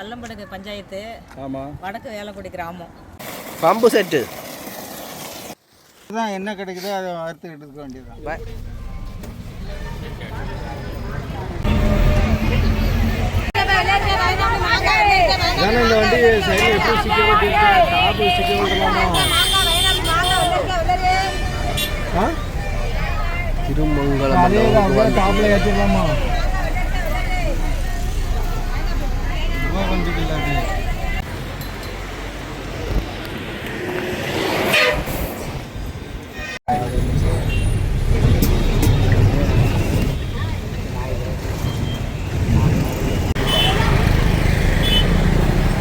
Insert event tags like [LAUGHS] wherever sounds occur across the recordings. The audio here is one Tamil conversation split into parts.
வல்லம்படுகு பஞ்சாயத்து ஆமாம் வடக்கு வேலக்குடி கிராமம். Pump set. தான் என்ன கிடைக்குதோ அதை அறுத்துக்கிட்டு இருக்க வேண்டியதுதான். ஏன்னா இந்த வண்டி சைடில் எப்படி கொட்டிருக்கா? டாப்பு ஆ? திருமங்கலம் அதே தான் அப்படியே டாப்பில் ஏற்றிடலாமா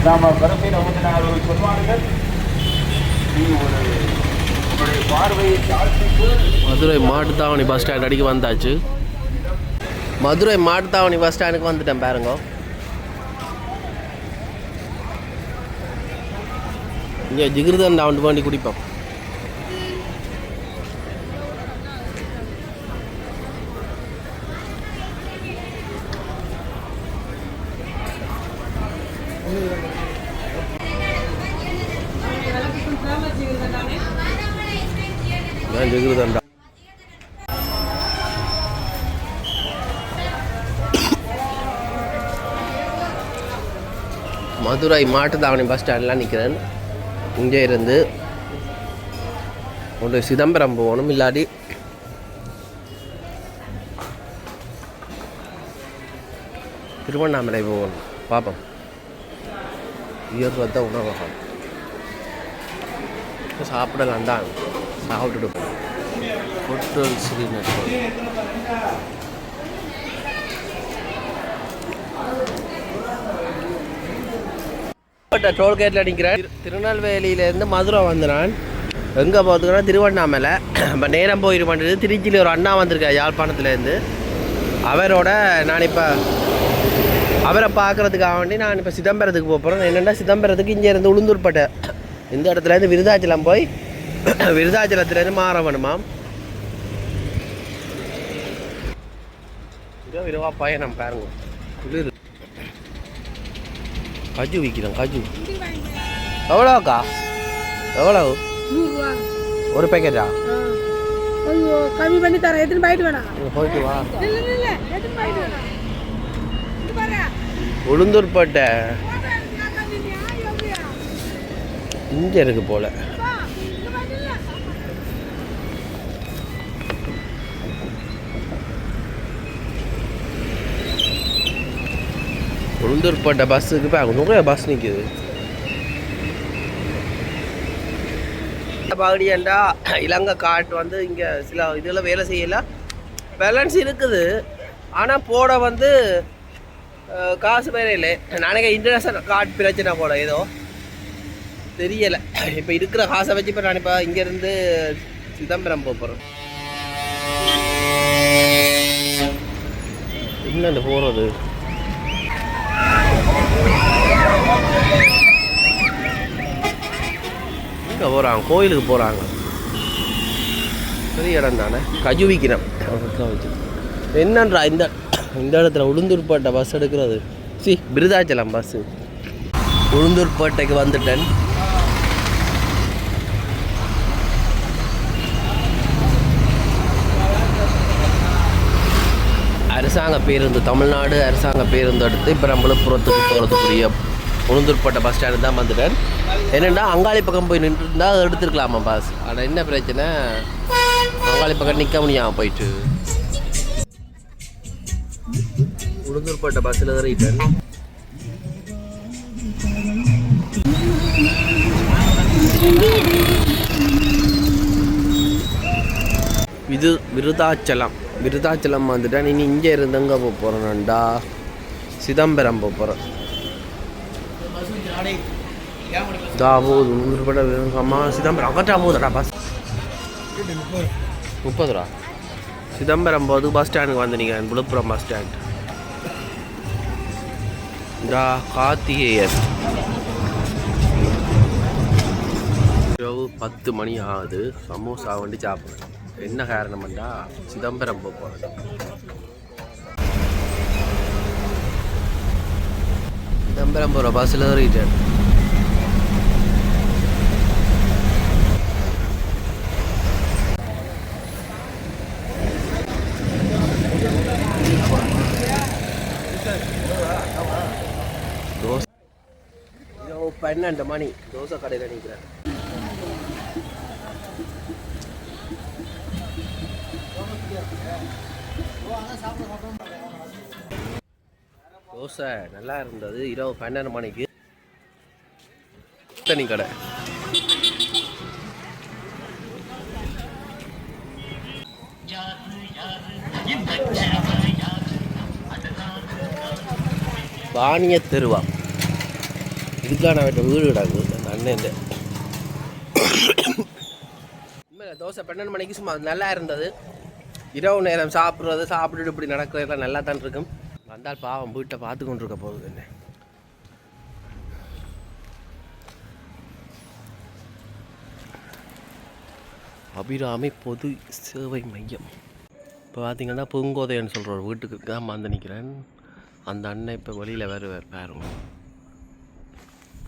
நாம் பரப்பை நமக்கு அவர்கள் சொல்வார்கள் நீ ஒரு உங்களுடைய பார்வையை தாழ்த்திட்டு மதுரை மாட்டுத்தாவணி பஸ் ஸ்டாண்ட் அடிக்க வந்தாச்சு. மதுரை மாட்டுத்தாவணி பஸ் ஸ்டாண்டுக்கு வந்துட்டேன் பாருங்க. இங்கே ஜிகிருதன் அவன் வண்டி குடிப்போம். மதுரை மாட்டுத்தாவணி பஸ் ஸ்டாண்டில் நிற்கிறேன் இங்கே இருந்து ஒரு சிதம்பரம் போகணும் இல்லாட்டி திருவண்ணாமலை போகணும். பார்ப்போம் உயர்வத்த உணவகம். சாப்பிடலாம் தான் சாப்பிட்டுட்டு போகணும். ஹோட்டல் ஸ்ரீநகர். டோல்கேட்டில் நிற்கிறேன் திருநெல்வேலியிலேருந்து மதுரை வந்து நான் எங்கே போகிறதுக்குன்னா திருவண்ணாமலை. [CLEARS THROAT] இப்போ நேரம் போயிட மாட்டேது திருச்சியில் ஒரு அண்ணா வந்திருக்கார் யாழ்ப்பாணத்துலேருந்து. அவரோட நான் இப்போ அவரை பார்க்குறதுக்காக வேண்டி நான் இப்போ சிதம்பரத்துக்கு போகிறேன் என்னென்னா சிதம்பரத்துக்கு இங்கேருந்து உளுந்தூர்பட்டை. இந்த இடத்துலேருந்து விருதாச்சலம் போய் [CLEARS THROAT] விருதாச்சலத்துலேருந்து மாற வேணுமாம் இதோ பயணம் பாருங்க. குளிர் கஜு விற்கிறோம் கஜு எவ்வளோக்கா எவ்வளோ நூறுரூவா ஒரு பேக்கெட்டா ஐயோ கம்மி பண்ணி தரேன் எத்தனை பாயிட்டு வேணாம் போயிட்டு வா இல்ல இல்ல இல்ல எத்தனை உளுந்தூர்பேட்டை பஸ்ஸுக்கு அங்கே நிறைய பஸ் நிற்குது பகுதியண்டா இலங்கை காட்டு வந்து இங்கே சில இதில் வேலை செய்யல. பேலன்ஸ் இருக்குது. ஆனால் போட வந்து காசு வேற இல்லை. நாளைக்கு இன்டர்நேஷனல் கார்டு பிரச்சனை போல ஏதோ. தெரியலை. இப்போ இருக்கிற காசை வச்சு இப்போ நான் இப்போ இங்கேருந்து சிதம்பரம் போக போகிறேன் என்னண்டு போகிறது எங்கே போகிறாங்க கோயிலுக்கு போகிறாங்க பெரிய இடம் தானே? கஜுவிக்கிறம் என்னன்றா இந்த இந்த இடத்துல உளுந்தூர்பேட்டை பஸ் எடுக்கிறது? சி விருதாச்சலம் பஸ்ஸு உளுந்தூர்பேட்டைக்கு வந்துட்டேன். அரசாங்க பேருந்து தமிழ்நாடு அரசாங்க பேருந்து எடுத்து இப்போ நம்மளும் புறத்துக்கு போகிறதுக்குரிய உளுந்தூர்பேட்டை பஸ் ஸ்டாண்டு தான் வந்துட்டேன். என்னென்னா அங்காளி பக்கம் போய் நின்றுருந்தா எடுத்துருக்கலாமா பஸ் ஆனால் என்ன பிரச்சனை? அங்காளி பக்கம் நிற்க முடியாமல் போயிட்டு. உளுந்தூர்பேட்டை பஸ்ஸில் ஏறிட்டேன் இது விருதாச்சலம். விருதாச்சலம் வந்துட்டேன் இனி இங்கே இருந்து எங்கே போக போகிறேன்டா சிதம்பரம் போக போகிறேன் இதா போகுது ரூபாய் வேணும் அம்மா சிதம்பரம். அகட்டா போகுதுடா பஸ். முப்பது ரூபா சிதம்பரம் போது பஸ் ஸ்டாண்டுக்கு வந்து விழுப்புரம் பஸ் ஸ்டாண்ட். இதா கார்த்திகேயன். இரவு பத்து மணி ஆகுது. சமோசா வண்டி சாப்பிட்றேன் என்ன காரணம்டா சிதம்பரம் போக போகிறது சிதம்பரம் போகிற பஸ்ஸில் ஏறிட்டேன் தோசை இதோ இந்த மணி தோசை கடையில் நிற்கிறேன் தோசை நல்லா இருந்தது. இரவு பன்னெண்டு மணிக்கு. தனி கடை. வாணிய தெருவா? இதுக்கான அவட்ட வீடு கிடக்கு அந்த அண்ணன் உண்மையில தோசை பன்னெண்டு மணிக்கு சும்மா நல்லா இருந்தது. இரவு நேரம் சாப்பிட்றது சாப்பிட்டுட்டு இப்படி நடக்கிறதெல்லாம் நல்லா தான் இருக்கும். வந்தால் பாவம் வீட்டை பார்த்து கொண்டு இருக்க போகுது என்ன. அபிராமி பொது சேவை மையம். இப்போ பார்த்தீங்கன்னா பூங்கோதையன்னு சொல்கிற ஒரு வீட்டுக்கு தான் வந்து நிற்கிறேன் அந்த அண்ணன் இப்போ வெளியில் வருவார் பாருங்க.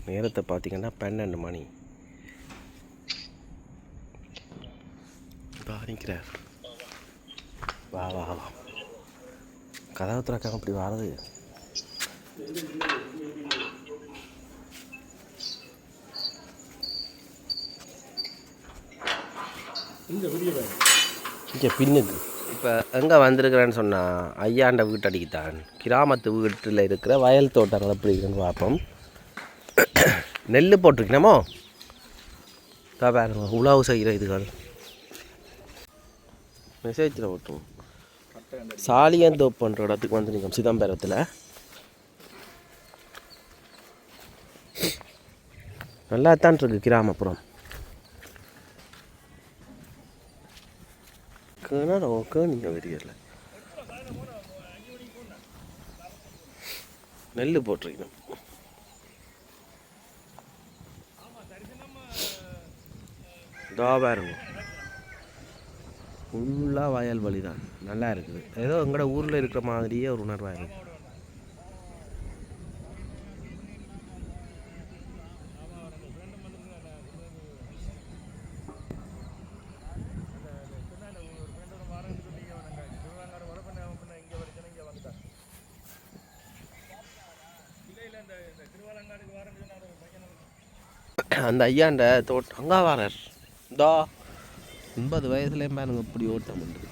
நேரத்தை பார்த்தீங்கன்னா பன்னெண்டு மணி. இப்போ வா வா வா. கதவை திறக்காம இப்படி வரது இங்கே பின்னுக்கு. இப்போ எங்கே வந்திருக்கிறேன்னு சொன்னால் ஐயாண்ட வீட்டடிக்குத்தான். கிராமத்து வீட்டில் இருக்கிற வயல் தோட்டங்கள் எப்படி இருக்குன்னு பார்ப்போம். நெல் போட்டிருக்கணுமோ? இதா பாருங்க உழவு செய்கிற இதுகள். மெசேஜில் ஓட்டும் சாலியந்தோப்புன்ற இடத்துக்கு வந்து நீங்கள் சிதம்பரத்தில். நல்லா தான் இருக்கு கிராமப்புறம். கிணறு நீங்கள் வெறியல நெல் போட்டிருக்கணும். இதோ பாருங்க. ஃபுல்லாக வயல் வழி தான் நல்லா இருக்குது. ஏதோ எங்களோட ஊரில் இருக்கிற மாதிரியே ஒரு உணர்வாக இருக்குது அந்த ஐயாண்ட தோட்டம் அங்காவாரர். இதோ எண்பது வயசுலேயும் பாருங்க இப்படி ஓட்டம் பண்ணுது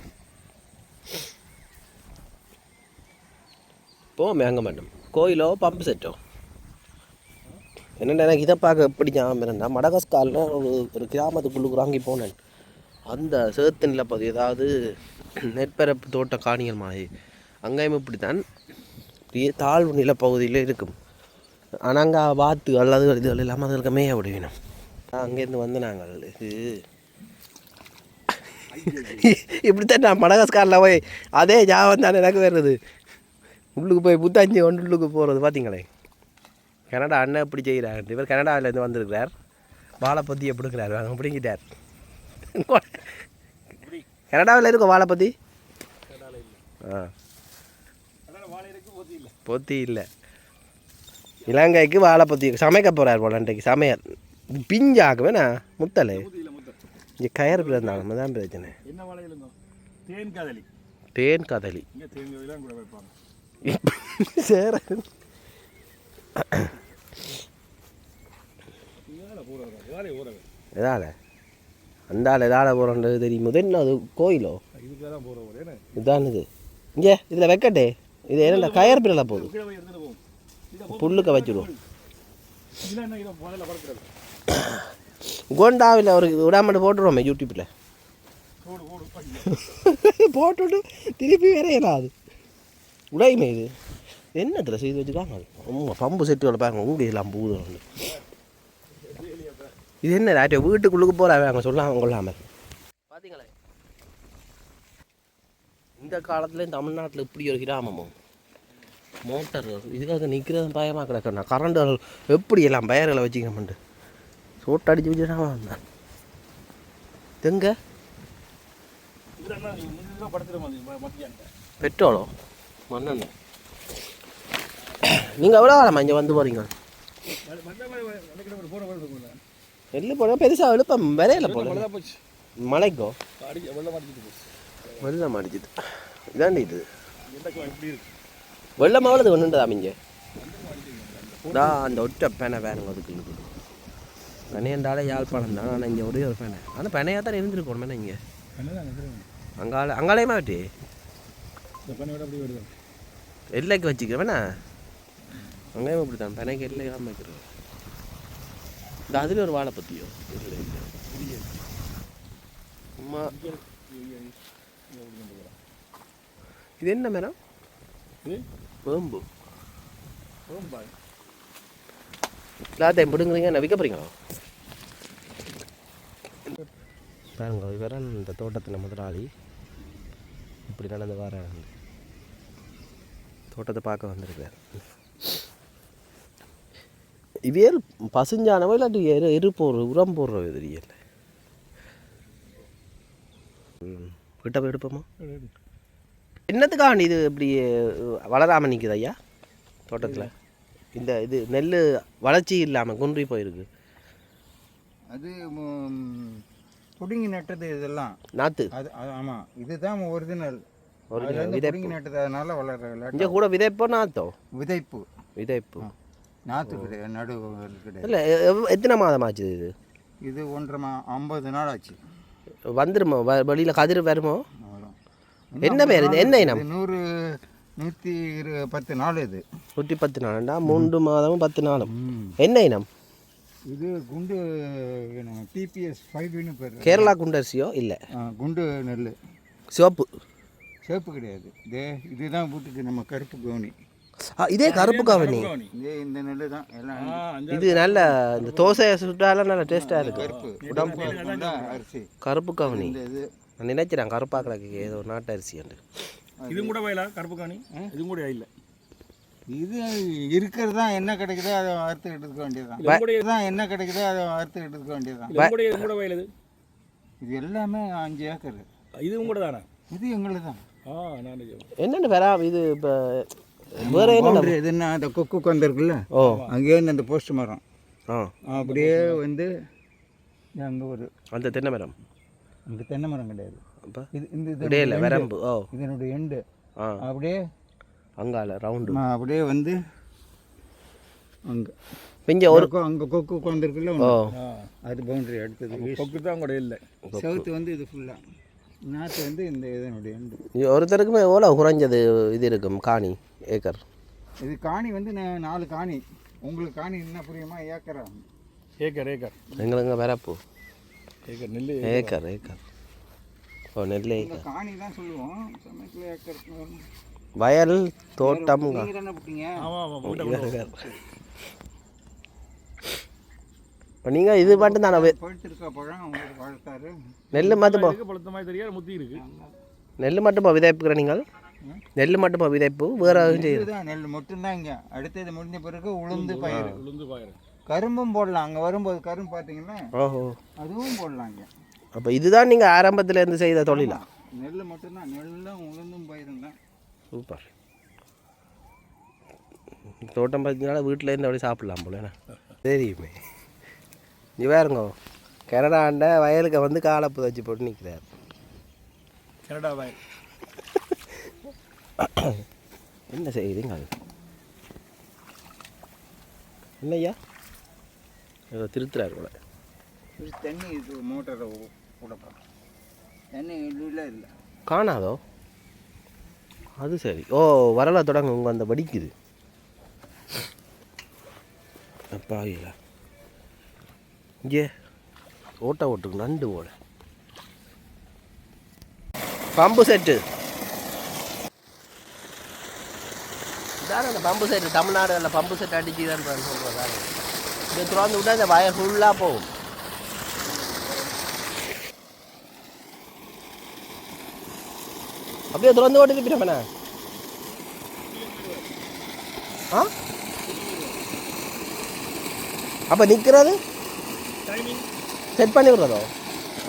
போமே அங்கே மேடம் கோயிலோ பம்பு செட்டோ என்னென்ன எனக்கு இதை பார்க்க எப்படி ஞாபகம் இருந்தால் மடகஸ்காலில் ஒரு ஒரு கிராமத்துக்குள்ளுக்கு வாங்கி போனேன். அந்த சேத்துனில் பதி ஏதாவது நெற்பரப்பு தோட்ட காணிகள் மாதிரி. அங்கேயும் இப்படி தான் தாழ்வு நிலப்பகுதியில் இருக்கும். ஆனால் அங்கே வாத்து அல்லது இதுகள் இல்லாமல் அதுகளுக்கு மேய விடுவினோம். அங்கேருந்து வந்து நாங்கள் இப்படித்தான் நான் மடகாஸ்காரில் போய் அதே ஞாபகம் தான் எனக்கு வருது. உள்ளுக்கு போய் புத்தாஞ்சி கொண்டு உள்ளுக்கு போகிறது பார்த்தீங்களே கனடா அண்ணன் இப்படி செய்கிறார். இவர் கனடாவிலேருந்து வந்திருக்கிறார். வாழைப்பத்தியை பிடுக்கிறார் அவங்க பிடிங்கிட்டார். கனடாவில் இருக்கும் வாழைப்பத்தி? ஆ. பொத்தி இல்லை. இலங்கைக்கு வாழைப்பத்தி. சமைக்க போகிறார் போல இன்றைக்கு சமையல். இது பிஞ்சாக்குவேண்ணா முத்தலை. இங்கே கயறு பிறந்தாங்க தான் பிரச்சனை. தேன் காதலி. தேன் கதலி. சேர. எதால அந்த ஆள் எதால போகிறோன்றது தெரியும். என்ன அது கோயிலோ? இதுக்காக தான் போகிற போல ஏன்னா இதான் இது. இங்கே இதில் வைக்கட்டே. இது என்னடா கயர் பிறல போகுது. புல்லுக்க வச்சுடுவோம். [COUGHS] கோண்டாவில் அவருக்கு விடாமட்டு போட்டுருவோமே யூடியூப்பில் [LAUGHS] ஓடு திருப்பி வரையலாம் அது உடையுமே இது. என்னத்தில் செய்து வச்சுக்கலாம் ரொம்ப பம்பு செட்டுகளை பாருங்க உங்க இதெல்லாம் பூது வந்து. இது என்ன ராட்டிய வீட்டுக்குள்ளுக்கு போகிறாவே அவங்க சொல்லாமல் கொள்ளாமல் பார்த்தீங்களே இந்த காலத்துலேயும் தமிழ்நாட்டில் இப்படி ஒரு கிராமமும் மோட்டர் இதுக்காக நிற்கிறது பயமாக கிடக்கண்ணா கரண்ட் எப்படி எல்லாம் பயர்களை வச்சுக்கணும்ட்டு சோட்டு அடிச்சு வச்சுட்டாங்க எங்க? மத்தியான்ட்ட பெட்ரோலோ? மண்ணெண்ணெய். நீங்கள் எவ்வளோ காலமா இங்கே வந்து போகிறீங்க நெல் போட பெருசாக எழுப்பம் போல போச்சு. மலைக்கோ வெள்ளம் அடிச்சுது இதாண்டி இது. வெள்ளம் எவ்வளவு ஒன்றுண்டா இங்கே டா அந்த ஒற்றை பேனை வேணுங்க அதுக்கு பெனையண்டாலே யாழ்ப்பாணம் தான். ஆனால் இங்கே ஒரே ஒரு பேனை ஆனால் பெனையாக தான் இருந்திருக்கணும் மேலே இங்கே? அங்கால அங்காலயமா வெட்டி? எல்லைக்கு வச்சுக்கிறேன் வேணா அங்கேயும் அப்படி தான் பெனைக்கு எல்லையாக வைக்கிறது. இந்த அதில் ஒரு வாழை பற்றியோ இல்லை இல்லை. அம்மா இது என்ன மேடம் வேம்பு. ரொம்ப எல்லாத்தையும் பிடுங்குறீங்க என்ன விற்க போகிறீங்களா பாருங்க இவர் இந்த தோட்டத்தின் முதலாளி. இப்படி நடந்து வர தோட்டத்தை பார்க்க வந்திருக்கார் இவியல் பசுஞ்சானவோ இல்லாட்டி எரு எரு போடுற உரம் போடுற தெரியல ம் கிட்ட போய் எடுப்போமா? என்னத்துக்காண்டி இது இப்படி வளராமல் நிற்குது ஐயா தோட்டத்தில்? இந்த இது நெல் வளர்ச்சி இல்லாமல் குன்றி போயிருக்கு. அது புடுங்கி நட்டது இதெல்லாம். நாற்று அது அது- ஆமா. இதுதான் ஒரிஜினல். புடுங்கி நட்டது. அதனால வளர இங்கே கூட விதைப்போ நாற்றோ விதைப்பு. விதைப்பு. நாற்று கிடையாது நடு கிடையாது. இல்லை எத்தனை மாதம் ஆச்சு இது? இது ஒன்றரை மா ஐம்பது நாள் ஆச்சு. வந்துருமோ? வ வெளியில் கதிர் வருமோ. என்ன பேர் என்ன இனம்? நூறு நூற்றி இரு பத்து நாள் இது. நூற்றி பத்து நாளுண்டா மூன்று மாதமும் பத்து நாளும். என்ன இனம்? இது குண்டு டிபிஎஸ் ஃபைவ்னு பேர். கேரளா குண்டரிசியோ இல்லை. ஆ, குண்டு நெல். சிவப்பு. சேப்பு கிடையாது. இதே இதுதான் வீட்டுக்கு நம்ம கருப்பு கவுனி. ஆ, இதே கருப்பு கவனி? இதே இந்த நெல் தான். எல்லாம் இது நல்ல இந்த தோசையை சுட்டாலும் நல்ல டேஸ்ட்டாக இருக்கு உடம்பு தான் அரிசி. கருப்பு கவனி. நான் நினைக்கிறேன் கருப்பா கிடக்கு ஏதோ நாட்டு அரிசி என்று இதுவும் கூட வயலா? கருப்பு காணி இதுவும் கூட இல்லை இது இருக்கிறது தான் என்ன கிடைக்குதோ அதை அறுத்து எடுத்துக்க வேண்டியதுதான். தான் என்ன கிடைக்குதோ அதை அறுத்து எடுத்துக்க வேண்டியதுதான். கூட வயல் இது இது எல்லாமே அஞ்சு ஏக்கர். இதுவும் கூட தானே இது எங்களுக்கு தான் ஆ நான் என்னென்னு வரா இது இப்போ வேறு என்ன பவுண்டரி எதுன்னா அந்த கொக்கு உட்காந்து இருக்குல்ல? ஓ. அங்கேருந்து அந்த போஸ்ட் மரம். ஆ. அப்படியே வந்து அங்கே ஒரு அந்த தென்னை மரம். அங்கே தென்னை மரம் கிடையாது. அப்போ. இது இந்த இது இதனுடைய எண்டு ஆ. அப்படியே அங்கால ரவுண்டு அப்படியே வந்து அங்கே. இங்கே ஒரு அங்கே கொக்கு உட்காந்துருக்குல்ல அது பவுண்டரி அடுத்தது. கொக்கு தான் கூட இல்லை. செவுத்து வந்து இது ஃபுல்லாக நாற்று வந்து இந்த இதனுடைய ஒருத்தருக்குமே எவ்வளோ குறைஞ்சது இது இருக்கும் காணி ஏக்கர்? இது காணி வந்து நாலு காணி. உங்களுக்கு காணி என்ன புரியுமா? ஏக்கரா? Acre acre. எங்களுங்க வரப்பு ஏக்கர் நெல் ஏக்கர்? ஏக்கர் ஓ நெல் ஏக்கர். காணி தான் சொல்லுவோம். சமயத்தில் ஏக்கர் வயல் தோட்டம். இப்போ நீங்கள் இது மட்டும் தானே நெல் மட்டும் நெல் மட்டும் விதைப்புக்கிற நீங்கள். நெல் மட்டும் விதைப்பு வேறு செய்யுது இதுதான் நெல் மட்டும்தான் இங்கே. அடுத்தது முடிஞ்ச பிறகு உளுந்து பயிர் உளுந்து பாயிரம் கரும்பும் போடலாம். அங்கே வரும்போது கரும்பு பார்த்தீங்கன்னா ஓஹோ. அதுவும் போடலாம் இங்கே. அப்போ இதுதான் நீங்கள் ஆரம்பத்துல இருந்து செய்த தொழிலா? நெல் மட்டும்தான். நெல்லும் உளுந்தும் பயிரும் தான் சூப்பர். தோட்டம் பார்த்தீங்கன்னா வீட்டில் இருந்து அப்படியே சாப்பிடலாம் போல? தெரியுமே. நீ வேறுங்க கனடாண்ட வயலுக்கு வந்து காலை புதைச்சி போட்டு நிற்கிறார் கனடா வயல். [COUGHS] என்ன செய்யுதுங்க அது என்னய்யா? ஏதோ திருத்துறாரு கூட தண்ணி இது மோட்டரை விடப்பா தண்ணி இல்லை இல்லை. காணாதோ? அது சரி. ஓ வரலா தொடங்க உங்கள் அந்த வடிக்குது. அப்பா இங்கே ஓட்டா ஓட்டுக்கு நண்டு ஓட பம்பு செட்டு. தானே அந்த பம்பு செட்டு? தமிழ்நாடு அந்த பம்பு செட் அடிச்சு தான் சொல்கிறதா இதை திறந்து விட்டா இந்த வயல் ஃபுல்லாக போகும். அப்படியே திறந்து ஓட்டு இருப்பிட்டா ஆ? அப்போ நிற்கிறது செட் பண்ணி விடுறதோ?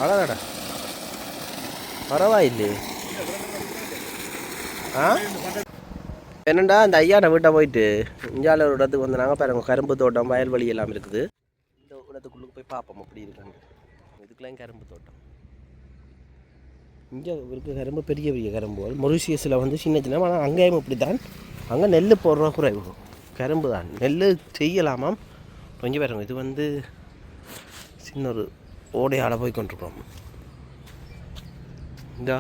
அழகாடா. பரவாயில்லையே. ஆ? என்னண்டா அந்த ஐயா வீட்டை போயிட்டு இஞ்சால ஒரு இடத்துக்கு வந்தாங்க பாருங்க கரும்பு தோட்டம் வயல்வெளி எல்லாம் இருக்குது. இந்த இடத்துக்குள்ளுக்கு போய் பார்ப்போம் அப்படி இருக்காங்க இதுக்கெல்லாம் கரும்பு தோட்டம். இங்கே இருக்க கரும்பு பெரிய பெரிய கரும்பு. மொரிஷியஸில் வந்து சின்ன சின்ன ஆனால் அங்கேயும் இப்படி தான் அங்கே நெல் போடுற குறைவு கரும்பு தான். நெல் செய்யலாமாம் கொஞ்சம் பாருங்க இது வந்து சின்ன ஒரு ஓடையால் போய் கொண்டிருக்கிறோம். இந்தா.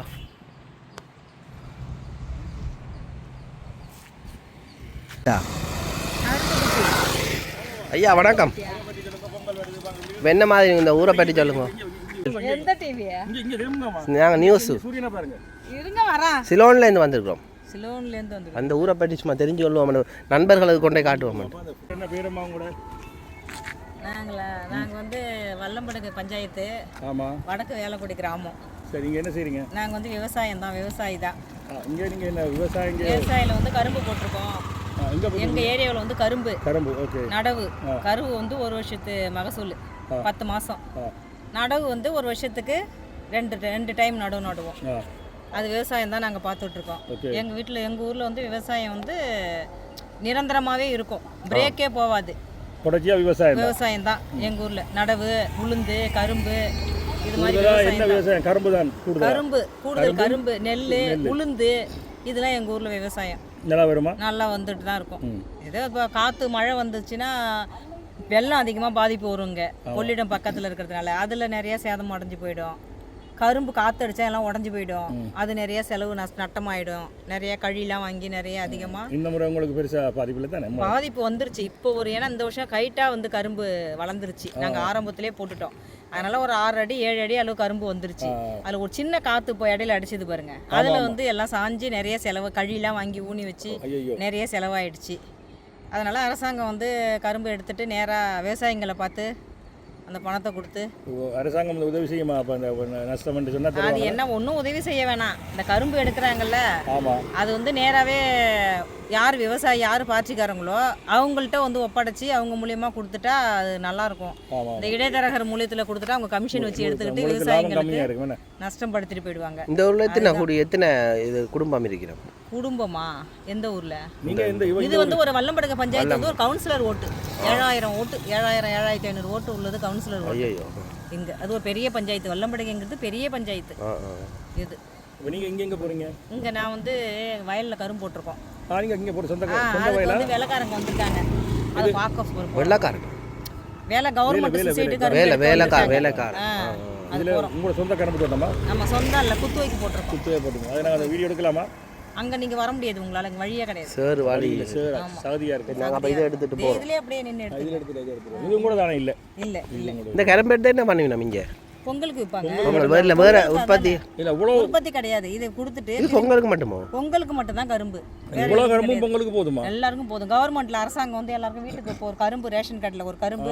ஐயா வணக்கம். என்ன மாதிரி இந்த ஊரை பற்றி சொல்லுங்க. எந்த டிவியா நாங்கள் நியூஸு இருங்க வரா. சிலோன்லேருந்து வந்திருக்கிறோம். சிலோன்லேருந்து வந்து அந்த ஊரை பற்றி சும்மா தெரிஞ்சு கொள்வோம் நண்பர்களுக்கு கொண்டே காட்டுவோம். என்ன பேரம்மா கூட நாங்களா நாங்கள் வந்து வல்லம்படுகு பஞ்சாயத்து ஆமாம் வடக்கு வேலைக்குடி கிராமம். சரி நீங்கள் என்ன செய்றீங்க? நாங்கள் வந்து விவசாயம் தான் விவசாயி தான். இங்கே நீங்கள் என்ன விவசாயம் இங்கே? விவசாயில வந்து கரும்பு போட்டிருக்கோம். இங்கே எங்கள் ஏரியாவில் வந்து கரும்பு. கரும்பு ஓகே. நடவு. கருவு வந்து ஒரு வருஷத்து மகசூல். பத்து மாதம் ஆ. நடவு வந்து ஒரு வருஷத்துக்கு ரெண்டு ரெண்டு டைம் நடவு நடுவோம். அது விவசாயம் தான் நாங்கள் பார்த்துட்ருக்கோம். எங்கள் வீட்டில் எங்கள் ஊரில் வந்து விவசாயம் வந்து நிரந்தரமாகவே இருக்கும். பிரேக்கே போகாது தொடர்ச்சியாக விவசாயம் விவசாயம் தான் எங்கள் ஊரில். நடவு உளுந்து கரும்பு இது மாதிரி கரும்பு தான் கூடுதல்? கரும்பு கூடுதல் கரும்பு நெல் உளுந்து இதெல்லாம் எங்கள் ஊரில் விவசாயம். நல்லா வருமா? நல்லா வந்துட்டு தான் இருக்கும். ஏதோ இப்போ காற்று மழை வந்துச்சுன்னா வெள்ளம் அதிகமாக பாதிப்பு வருங்க. கொள்ளிடம் பக்கத்தில் இருக்கிறதுனால. அதில் நிறைய சேதம் அடைஞ்சு போயிடும். கரும்பு காற்று அடிச்சா எல்லாம் உடஞ்சி போயிடும். அது நிறைய செலவு நட்டமாயிடும். நிறைய கழிலாம் வாங்கி நிறைய அதிகமாக இந்த முறை உங்களுக்கு பெருசாக பாதிப்பில்லை தானே? பாதிப்பு வந்துருச்சு. இப்போ ஒரு ஏன்னா இந்த வருஷம் கைட்டாக வந்து கரும்பு வளர்ந்துருச்சு. நாங்கள் ஆரம்பத்திலே போட்டுட்டோம். அதனால ஒரு ஆறு அடி ஏழு அடி அளவு கரும்பு வந்துருச்சு. அதில் ஒரு சின்ன காற்று போய் இடையில அடிச்சது பாருங்க. அதில் வந்து எல்லாம் சாஞ்சு நிறைய செலவு கழிலாம் வாங்கி ஊனி வச்சு நிறைய செலவாயிடுச்சு. அதனால அரசாங்கம் வந்து கரும்பு எடுத்துட்டு நேராக விவசாயிங்களை பார்த்து அந்த பணத்தை கொடுத்து அரசாங்கம் இந்த உதவி செய்யுமா? அப்போ அந்த நஷ்டம் சொன்னால் அது என்ன ஒன்றும் உதவி செய்ய வேணாம். இந்த கரும்பு எடுக்கிறாங்கல்ல அது வந்து நேராகவே யார் விவசாயி யார் பார்ட்டிக்காரங்களோ அவங்கள்ட்ட வந்து ஒப்படைச்சி அவங்க மூலியமா கொடுத்துட்டா அது நல்லா இருக்கும் இந்த இடைத்தரகர் மூலியத்தில் கொடுத்துட்டா அவங்க கமிஷன் வச்சு எடுத்துக்கிட்டு விவசாயிகளுக்கு நஷ்டம் படுத்திட்டு போயிடுவாங்க. இந்த ஊரில் எத்தனை எத்தனை இது குடும்பம் இருக்கிறோம்? குடும்பமா? எந்த ஊர்ல? இது வந்து ஒரு வல்லம்படுக பஞ்சாயத்து வந்து ஒரு கவுன்சிலர் ஓட்டு. ஏழாயிரம் ஓட்டு ஏழாயிரம் ஏழாயிரத்தி ஐநூறு ஓட்டு உள்ளது கவுன்சிலர் ஓட்டு. ஐயோ இங்க அது ஒரு பெரிய பஞ்சாயத்து. வல்லம்படுகைங்கிறது பெரிய பஞ்சாயத்து. இது. இப்போ நீங்கள் இங்கே எங்கே போகிறீங்க இங்க நான் வந்து வயல்ல கரும்பு போட்டிருக்கோம். நீங்கள் இங்கே போகிற சொந்த சொந்த வயலா? வேலைக்காரங்க வந்திருக்காங்க. அது பார்க்க போறோம். வெள்ளக்காரன் வேலை கவர்மெண்ட் சொசைட்டி வேலை வேலைக்கார வேலைக்கார அது இதில் உங்களோட சொந்த கரும்பு தோட்டமா நம்ம சொந்தம் இல்லை குத்து வைக்க போட்டிருக்கோம். குத்துவே போட்டுங்க அதை நாங்கள் அந்த வீடியோ எடுக்கலாமா? அங்க நீங்க வர முடியாது உங்களால இங்க வழியே கிடையாது. சார் வாடி சரி. சகதியாக இருக்கு. நாங்கள் அப்போ இதை எடுத்துகிட்டு போகிறோம் இதுலயே அப்படியே நின்று எடுத்து இதில் எடுத்துட்டு இதை எடுத்துட்டு. கூட தானே இல்லை? இல்ல இல்ல இந்த கரும்பு எடுத்து என்ன பண்ணுவீங்க நம்ம இங்கே? பொங்கலுக்கு விற்பாங்க. பொங்கல் வேறு வேறு உற்பத்தி. இல்லை உற்பத்தி கிடையாது. இதை கொடுத்துட்டு இது பொங்கலுக்கு மட்டுமோ? பொங்கலுக்கு கரும்பு. எதுவும் கரும்பும் கிடையாது. பொங்கலுக்கு போதுமா? எல்லாருக்கும் போதும். கவர்மெண்ட்ல அரசாங்கம் வந்து எல்லாருக்கும் வீட்டுக்கு இப்போ ஒரு கரும்பு ரேஷன் கார்டில் ஒரு கரும்பு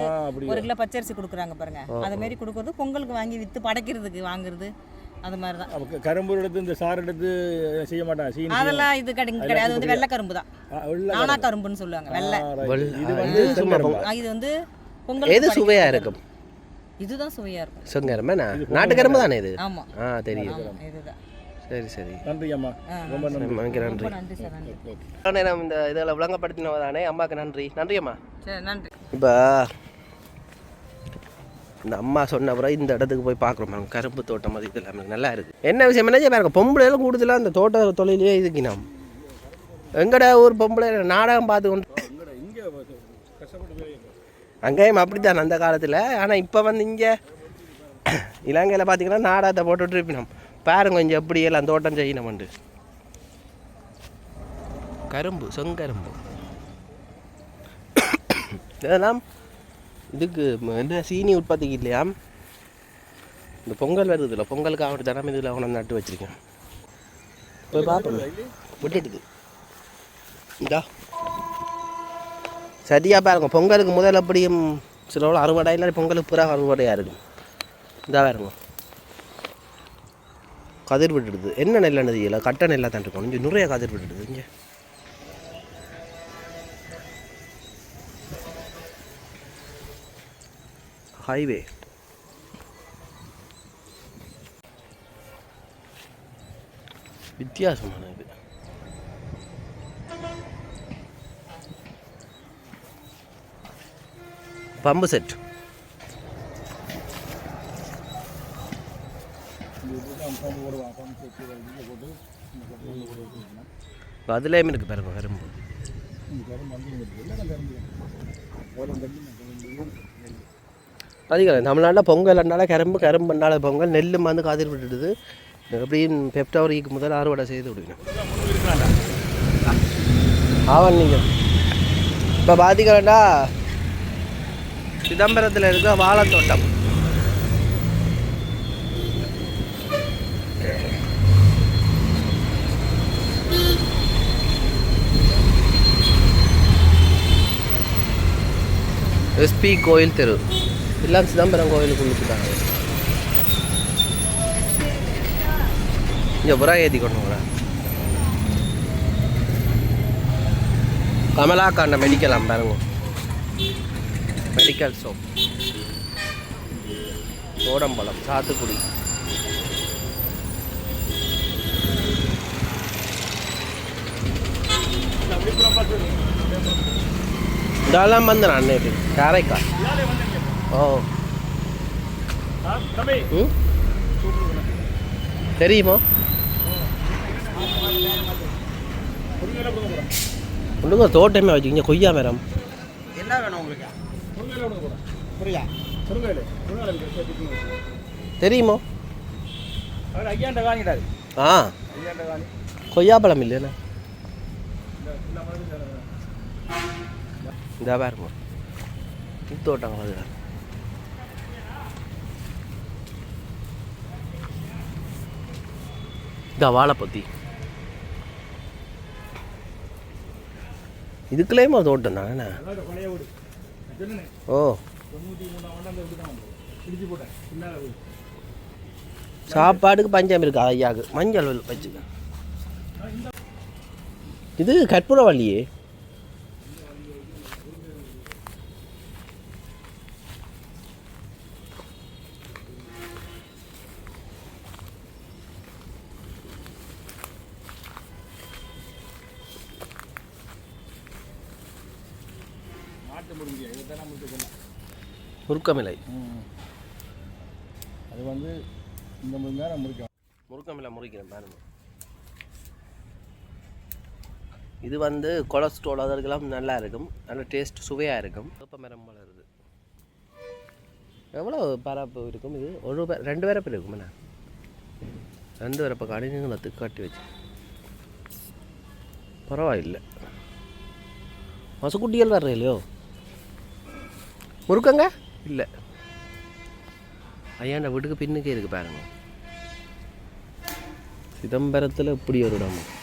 ஒரு கிலோ பச்சரிசி கொடுக்குறாங்க பாருங்க. அது மாதிரி கொடுக்கறது பொங்கலுக்கு வாங்கி வித்து படைக்கிறதுக்கு வாங்குறது அது மாதிரி தான் கரும்பு எடுத்து இந்த சாறு எடுத்து செய்ய மாட்டாங்க? சீனி அதெல்லாம் இது கிடையாது கிடையாது. அது வந்து வெள்ளை கரும்பு தான். நானா கரும்புன்னு சொல்லுவாங்க வெள்ளை. இது வந்து இது வந்து எது பொங்கலுக்கு சுவையாக படைக்கிறது. இருக்கும்? இதுதான் சுவையா இருக்கும். செங்கரும்பு என்ன நாட்டு கரும்பு தானே இது? ஆமா. ஆ தெரியும் இதுதான். சரி சரி. நன்றி அம்மா. ரொம்ப நன்றி. நன்றி. ரொம்ப நன்றி. சார். நன்றி. நேரம் இந்த இதில் விளங்கப்படுத்தினவ தானே அம்மாவுக்கு நன்றி. நன்றி அம்மா. சரி நன்றி. இப்போ இந்த அம்மா சொன்ன பிறகு இந்த இடத்துக்கு போய் பார்க்குறோம் பாருங்க. கரும்பு தோட்டம் அது இது எல்லாமே நல்லா இருக்குது என்ன விஷயம்? என்ன பாருங்க. பொம்பளைகளும் கூடுதலாக இந்த தோட்ட தொழிலே இதுக்கு நாம் எங்கட ஊர் பொம்பளை? நாடகம் பார்த்து கொண்டு அங்கேயும் அப்படித்தான் அந்த காலத்தில். ஆனால் இப்போ வந்து இங்கே இலங்கையில் பார்த்தீங்கன்னா நாடகத்தை போட்டுட்டு இருப்பினோம். பாருங்க கொஞ்சம் எப்படி எல்லாம் தோட்டம் செய்யணும்ண்டு கரும்பு செங்கரும்பு. இதெல்லாம் இதுக்கு என்ன சீனி உற்பத்திக்கு இல்லையா? இந்த பொங்கல் வருதுல்ல பொங்கலுக்கு அவன் தரம் இதில் அவனை நட்டு வச்சுருக்கேன் போய் பார்ப்போம் விட்டுட்டுக்கு இந்தா. சரியாக பாருங்க. பொங்கலுக்கு முதல் அப்படியும் சில எவ்வளோ அறுவடை இல்லை பொங்கலுக்கு புறா அறுவடையாக இருக்கும். இதாக பாருங்க. கதிர் விட்டுடுது. என்ன நெல்லுன்னு இல்லை கட்ட நெல்லாக தான் இருக்கும். இங்கே நிறைய கதிர் விட்டுடுது. இங்கே. ஹைவே வித்தியாசமான இது பம்பு செட் அதுலேயும் இருக்கு பாருங்க கரும்பு. அதிகம் தமிழ்நாட்டில் பொங்கல்னால கரும்பு கரும்புனால பொங்கல் நெல் வந்து காதிர் விட்டுடுது. எப்படியும் பெப்டவரிக்கு முதல் அறுவடை செய்து விடுவேன். ஆவன் நீங்கள் இப்போ பார்த்தீங்கன்னா சிதம்பரத்தில் இருக்க வாழைத்தோட்டம். எஸ்பி கோயில் தெரு. எல்லாம் சிதம்பரம் கோயிலுக்குள்ளுக்குதாங்க இங்கே புறா ஏற்றி கொண்டு போகிறேன் கமலா காண்ட பாருங்க. மெடிக்கல் சோப் கோடம்பழம் சாத்துக்குடி. இதெல்லாம் வந்து நான் நேற்று காரைக்கால். ஓ. தெரியுமா? ஒன்றுங்க தோட்டமே வச்சுக்கிங்க கொய்யா மரம். என்ன வேணும் உங்களுக்கு? தெரியுமா? அவர் ஐயாண்ட வாங்கிட்டாரு. ஆ. ஐயாண்ட வாங்கி. கொய்யாப்பழம் இல்லைண்ணே இந்த பாருங்க. தோட்டங்கள் அது. இந்த வாழைப்பத்தி. இதுக்குள்ளேயுமா தோட்டம் தானே ஓ. சாப்பாடுக்கு பஞ்சம் இருக்கு ஐயாக்கு மஞ்சள் வச்சுக்க. இது கற்பூரவள்ளியே. முருக்கமிலை. அது வந்து இந்த மணி நேரம் முடிக்கும் முருக்கமில்லை முறிக்கிறேன் பாருங்க. இது வந்து கொலஸ்ட்ரால் அதற்கெல்லாம் நல்லா இருக்கும். நல்ல டேஸ்ட் சுவையாக இருக்கும். வேப்ப மரம் வளருது எவ்வளோ பரப்பு இருக்கும் இது? ஒரு ரெண்டு வரப்பு இருக்கும் என்ன? ரெண்டு வரப்பை கடினத்துக்கு கட்டி வச்சு. பரவாயில்லை. மசக்குட்டிகள் வர்ற இல்லையோ? முறுக்கங்க? இல்லை. ஐயாண்ட வீட்டுக்கு பின்னுக்கே இருக்கு பாருங்க. சிதம்பரத்தில் இப்படி ஒரு இடம்.